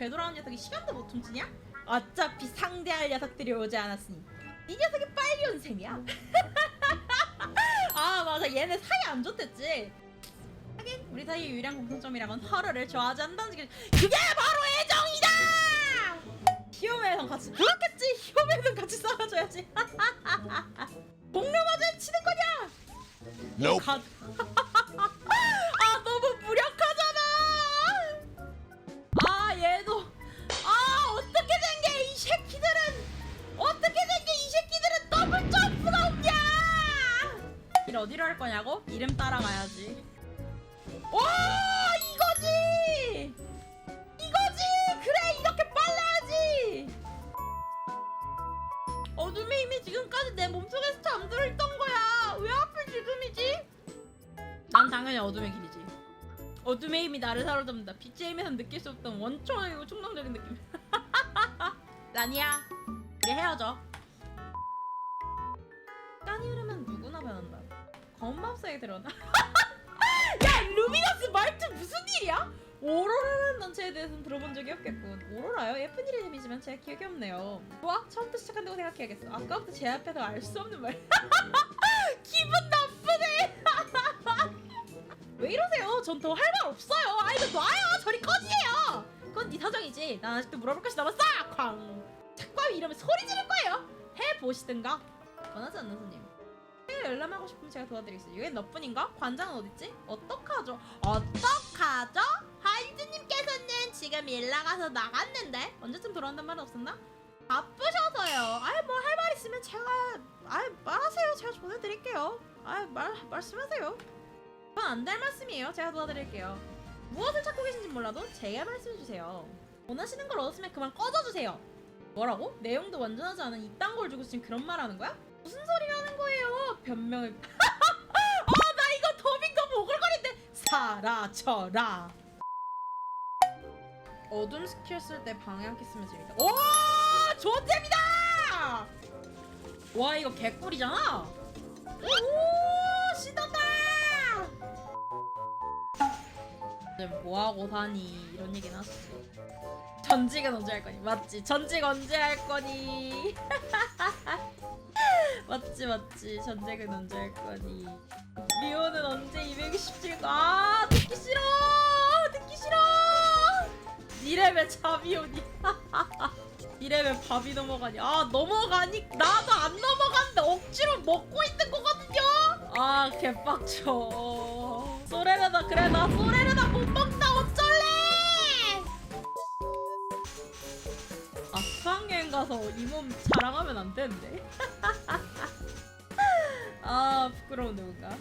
궤도라는 녀석이 시간도 못 훔치냐? 어차피 상대할 녀석들이 오지 않았으니. 이 녀석이 빨리 온 셈이야. 아 맞아. 얘네 사이 안 좋댔지. 하긴 우리 사이 의 유일한 공통점이라곤 허러를 좋아하지 않는다는 게 그게 바로 애정이다! 히오메랑 같이 그렇겠지! 히오메랑 같이 싸워줘야지. 공룡아재 치는 거냐? Nope. 가... 어디로 할 거냐고? 이름 따라가야지. 와 이거지. 이거지. 그래 이렇게 빨라야지. 어둠의 힘이 지금까지 내 몸속에서 잠들어 있던 거야. 왜 하필 지금이지? 난 당연히 어둠의 길이지. 어둠의 힘이 나를 사로잡는다. 빛의 힘에선 느낄 수 없던 원초적이고 충동적인 느낌. 라니야, 우리 헤어져. 깐이 흐르면 변한다. 맘속에 들어온다. 야, 루미너스 말투 무슨 일이야? 오로라라는 단체에 대해서는 들어본 적이 없겠군. 오로라요? 예쁜 이름이지만 제 기억이 없네요. 좋아, 처음부터 시작한다고 생각해야겠어. 아까부터 제 앞에서 알 수 없는 말. 기분 나쁘네. 왜 이러세요? 전 더 할 말 없어요. 아 이거 놔요. 저리 꺼지세요. 그건 네 사정이지. 난 아직도 물어볼 것이 남았어. 쾅. 책밤이 이러면 소리 지를 거예요. 해 보시든가. 원하지 않는 손님. 네, 열람하고 싶으면 제가 도와드리겠어요. 이게 너뿐인가? 관장은 어딨지? 어떡하죠? 어떡하죠? 하이즈님께서는 지금 일 나가서 나갔는데 언제쯤 돌아온단 말은 없었나? 바쁘셔서요. 아이 뭐 할 말 있으면 제가 아이 말하세요. 제가 전해드릴게요. 아이 말 말씀하세요. 그건 안될 말씀이에요. 제가 도와드릴게요. 무엇을 찾고 계신지 몰라도 제가 말씀해주세요. 원하시는 걸 얻었으면 그만 꺼져주세요. 뭐라고? 내용도 완전하지 않은 이딴 걸 주고 지금 그런 말 하는 거야? 무슨 소리라는 거예요? 변명을. 아, 나 이거 더빙 너무 오글거린데. 사라져라. 어둠 스킬 쓸 때 방향키 쓰면 재밌다. 오, 존재입니다. 와, 이거 개꿀이잖아. 오, 신난다. 요즘 뭐 하고 사니 이런 얘기는 하셨어. 전직은 언제 할 거니? 맞지? 전직 언제 할 거니? 맞지 맞지 전직은 언제 할 거니? 미호는 언제 227? 아 듣기 싫어 듣기 싫어. 이래왜 잠이 오니? 이래왜 밥이 넘어가니? 아 넘어가니? 나도 안 넘어갔는데 억지로 먹고 있는 거거든요. 아 개빡쳐. 소레르다 그래 나 소레르 수학여행 가서 이 몸 자랑하면 안 되는데. 아 부끄러운데 뭔가.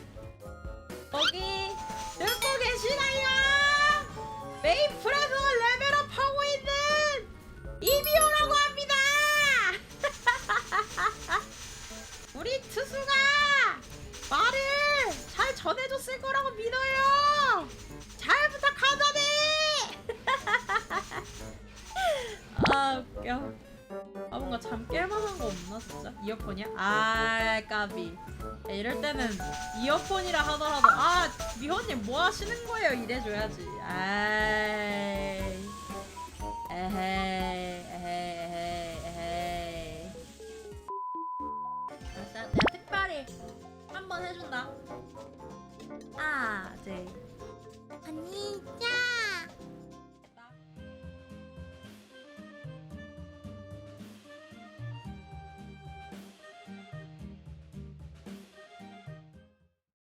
거기 듣고 계시나요? 메이플에서 레벨업 하고 있는 이비오라고 합니다. 우리 투수가 말을 잘 전해줬을 거라고 믿어요. 잘 부탁하자네. 아 웃겨. 아 뭔가 잠 깰만한 거 없나 진짜? 이어폰이야? 아 까비. 야, 이럴 때는 이어폰이라 하더라도 아 미호님 뭐 하시는 거예요? 이래줘야지. 아이. 에헤이 에헤이 에헤이 에헤이. 알았어, 내가 특별히 한 번 해준다. 하나, 둘,